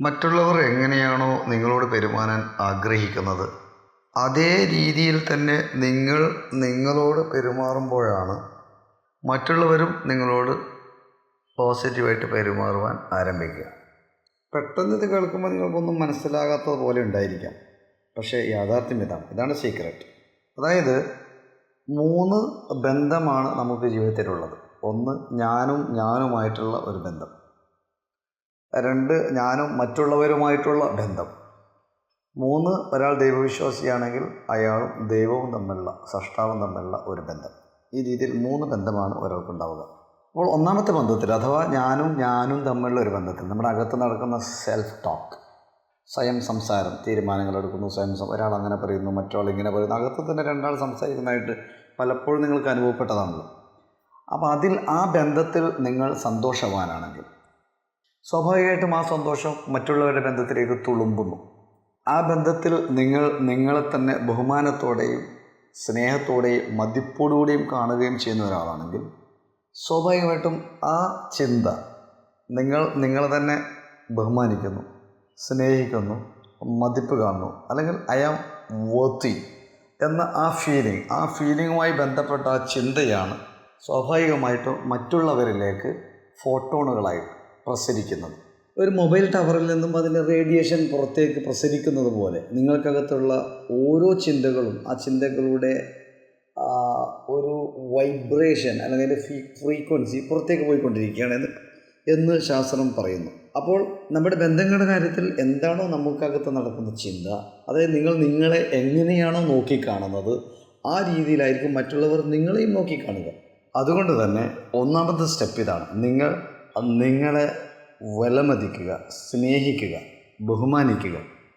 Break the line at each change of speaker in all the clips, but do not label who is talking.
മറ്റുള്ളവർ എങ്ങനെയാണോ നിങ്ങളോട് പെരുമാറാൻ ആഗ്രഹിക്കുന്നത് അതേ രീതിയിൽ തന്നെ നിങ്ങൾ നിങ്ങളോട് പെരുമാറുമ്പോഴാണ് മറ്റുള്ളവരും നിങ്ങളോട് പോസിറ്റീവായിട്ട് പെരുമാറുവാൻ ആരംഭിക്കുക. പെട്ടെന്ന് ഇത് കേൾക്കുമ്പോൾ നിങ്ങൾക്കൊന്നും മനസ്സിലാകാത്തത് പോലെ ഉണ്ടായിരിക്കാം. പക്ഷേ യാഥാർത്ഥ്യം ഇതാണ്. ഇതാണ് സീക്രട്ട് അതായത് മൂന്ന് ബന്ധമാണ് നമുക്ക് ജീവിതത്തിലുള്ളത്. ഒന്ന് ഞാനും ഞാനുമായിട്ടുള്ള ഒരു ബന്ധം. രണ്ട് ഞാനും മറ്റുള്ളവരുമായിട്ടുള്ള ബന്ധം. മൂന്ന് ഒരാൾ ദൈവവിശ്വാസിയാണെങ്കിൽ അയാളും ദൈവവും തമ്മിലുള്ള സൃഷ്ടാവും തമ്മിലുള്ള ഒരു ബന്ധം. ഈ രീതിയിൽ മൂന്ന് ബന്ധമാണ് ഒരാൾക്കുണ്ടാവുക. അപ്പോൾ ഒന്നാമത്തെ ബന്ധത്തിൽ അഥവാ ഞാനും ഞാനും തമ്മിലുള്ള ഒരു ബന്ധത്തിൽ നമ്മുടെ അകത്ത് നടക്കുന്ന സെൽഫ് ടോക്ക് സ്വയം സംസാരം തീരുമാനങ്ങൾ എടുക്കുന്നു സ്വയം ഒരാൾ അങ്ങനെ പറയുന്നു മറ്റൊരാൾ ഇങ്ങനെ പറയുന്നു അകത്ത് തന്നെ രണ്ടാൾ സംസാരിക്കുന്നതായിട്ട് പലപ്പോഴും നിങ്ങൾക്ക് അനുഭവപ്പെട്ടതാണല്ലോ. അപ്പോൾ അതിൽ ആ ബന്ധത്തിൽ നിങ്ങൾ സന്തോഷവാനാണെങ്കിൽ സ്വാഭാവികമായിട്ടും ആ സന്തോഷം മറ്റുള്ളവരുടെ ബന്ധത്തിലേക്ക് തുളുമ്പുന്നു. ആ ബന്ധത്തിൽ നിങ്ങൾ നിങ്ങളെ തന്നെ ബഹുമാനത്തോടെയും സ്നേഹത്തോടെയും മതിപ്പോടുകൂടിയും കാണുകയും ചെയ്യുന്ന ഒരാളാണെങ്കിൽ സ്വാഭാവികമായിട്ടും ആ ചിന്ത നിങ്ങൾ നിങ്ങളെ തന്നെ ബഹുമാനിക്കുന്നു സ്നേഹിക്കുന്നു മതിപ്പ് കാണുന്നു അല്ലെങ്കിൽ ഐ ആം വർത്തി എന്ന ആ ഫീലിംഗ് ആ ഫീലിങ്ങുമായി ബന്ധപ്പെട്ട ആ ചിന്തയാണ് സ്വാഭാവികമായിട്ടും മറ്റുള്ളവരിലേക്ക് ഫോട്ടോണുകളായി പ്രസരിക്കുന്നത്. ഒരു മൊബൈൽ ടവറിൽ നിന്നും അതിന്റെ റേഡിയേഷൻ പുറത്തേക്ക് പ്രസരിക്കുന്നത് പോലെ നിങ്ങൾക്കകത്തുള്ള ഓരോ ചിന്തകളും ആ ചിന്തകളുടെ ഒരു വൈബ്രേഷൻ അല്ലെങ്കിൽ ഫീ ഫ്രീക്വൻസി പുറത്തേക്ക് പോയിക്കൊണ്ടിരിക്കുകയാണ് എന്ന് എന്ന് ശാസ്ത്രം പറയുന്നു. അപ്പോൾ നമ്മുടെ ബന്ധങ്ങളുടെ കാര്യത്തിൽ എന്താണോ നമുക്കകത്ത് നടക്കുന്ന ചിന്ത അതായത് നിങ്ങൾ നിങ്ങളെ എങ്ങനെയാണോ നോക്കിക്കാണുന്നത് ആ രീതിയിലായിരിക്കും മറ്റുള്ളവർ നിങ്ങളെയും നോക്കിക്കാണുക. അതുകൊണ്ട് തന്നെ ഒന്നാമത്തെ സ്റ്റെപ്പ് ഇതാണ്. നിങ്ങൾ നിങ്ങളെ വിലമതിക്കുക സ്നേഹിക്കുക ബഹുമാനിക്കുക.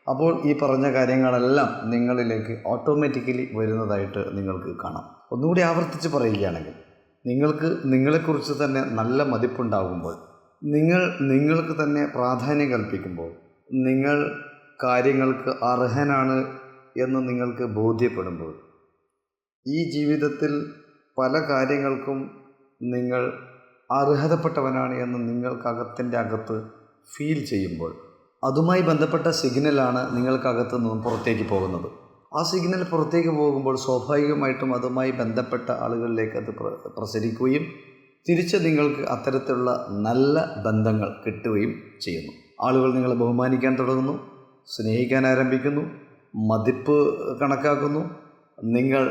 അപ്പോൾ ഈ പറഞ്ഞ കാര്യങ്ങളെല്ലാം നിങ്ങളിലേക്ക് ഓട്ടോമാറ്റിക്കലി വരുന്നതായിട്ട് നിങ്ങൾക്ക് കാണാം. ഒന്നുകൂടി ആവർത്തിച്ച് പറയുകയാണെങ്കിൽ നിങ്ങൾക്ക് നിങ്ങളെക്കുറിച്ച് തന്നെ നല്ല മതിപ്പുണ്ടാകുമ്പോൾ നിങ്ങൾ നിങ്ങൾക്ക് തന്നെ പ്രാധാന്യം കൽപ്പിക്കുമ്പോൾ നിങ്ങൾ കാര്യങ്ങൾക്ക് അർഹനാണ് എന്ന് നിങ്ങൾക്ക് ബോധ്യപ്പെടുമ്പോൾ ഈ ജീവിതത്തിൽ പല കാര്യങ്ങൾക്കും നിങ്ങൾ അർഹതപ്പെട്ടവനാണ് എന്ന് നിങ്ങൾക്കകത്തിന്റെ അകത്ത് ഫീൽ ചെയ്യുമ്പോൾ അതുമായി ബന്ധപ്പെട്ട സിഗ്നലാണ് നിങ്ങൾക്കകത്ത് നിന്നും പുറത്തേക്ക് പോകുന്നത്. ആ സിഗ്നൽ പുറത്തേക്ക് പോകുമ്പോൾ സ്വാഭാവികമായിട്ടും അതുമായി ബന്ധപ്പെട്ട ആളുകളിലേക്ക് അത് പ്രസരിക്കുകയും തിരിച്ച് നിങ്ങൾക്ക് അത്തരത്തിലുള്ള നല്ല ബന്ധങ്ങൾ കിട്ടുകയും ചെയ്യുന്നു. ആളുകൾ നിങ്ങളെ ബഹുമാനിക്കാൻ തുടങ്ങുന്നു സ്നേഹിക്കാൻ ആരംഭിക്കുന്നു മതിപ്പ് കണക്കാക്കുന്നു നിങ്ങൾ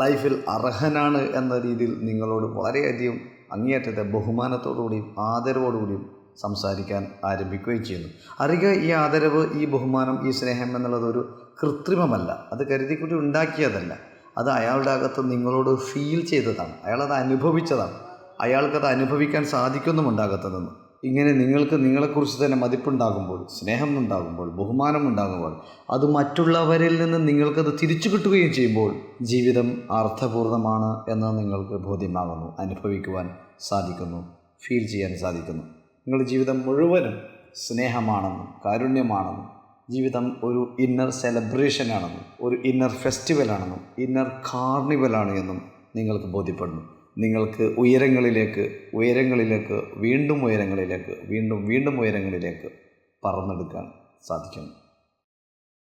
ലൈഫിൽ അർഹനാണ് എന്ന രീതിയിൽ നിങ്ങളോട് വളരെയധികം അങ്ങേയറ്റത്തെ ബഹുമാനത്തോടുകൂടിയും ആദരവോടുകൂടിയും സംസാരിക്കാൻ ആരംഭിക്കുകയും ചെയ്യുന്നു. അറിയുക ഈ ആദരവ് ഈ ബഹുമാനം ഈ സ്നേഹം എന്നുള്ളത് ഒരു കൃത്രിമമല്ല. അത് കരുതിക്കുട്ടി ഉണ്ടാക്കിയതല്ല. അത് അയാളുടെ അകത്ത് നിങ്ങളോട് ഫീൽ ചെയ്തതാണ്. അയാളത് അനുഭവിച്ചതാണ്. അയാൾക്കത് അനുഭവിക്കാൻ സാധിക്കുന്നുമുണ്ടാകത്ത് നിന്ന്. ഇങ്ങനെ നിങ്ങൾക്ക് നിങ്ങളെക്കുറിച്ച് തന്നെ മതിപ്പുണ്ടാകുമ്പോൾ സ്നേഹം ഉണ്ടാകുമ്പോൾ ബഹുമാനം ഉണ്ടാകുമ്പോൾ അത് മറ്റുള്ളവരിൽ നിന്ന് നിങ്ങൾക്കത് തിരിച്ചു കിട്ടുകയും ചെയ്യുമ്പോൾ ജീവിതം അർത്ഥപൂർണമാണ് എന്ന് നിങ്ങൾക്ക് ബോധ്യമാകുന്നു അനുഭവിക്കുവാൻ സാധിക്കുന്നു ഫീൽ ചെയ്യാൻ സാധിക്കുന്നു. നിങ്ങളുടെ ജീവിതം മുഴുവനും സ്നേഹമാണെന്നും കാരുണ്യമാണെന്നും ജീവിതം ഒരു ഇന്നർ സെലിബ്രേഷനാണെന്നും ഒരു ഇന്നർ ഫെസ്റ്റിവലാണെന്നും ഇന്നർ കാർണിവലാണ് എന്നും നിങ്ങൾക്ക് ബോധ്യപ്പെടുന്നു. നിങ്ങൾക്ക് ഉയരങ്ങളിലേക്ക് ഉയരങ്ങളിലേക്ക് വീണ്ടും ഉയരങ്ങളിലേക്ക് വീണ്ടും വീണ്ടും ഉയരങ്ങളിലേക്ക് പറന്നെടുക്കാൻ സാധിക്കുന്നു.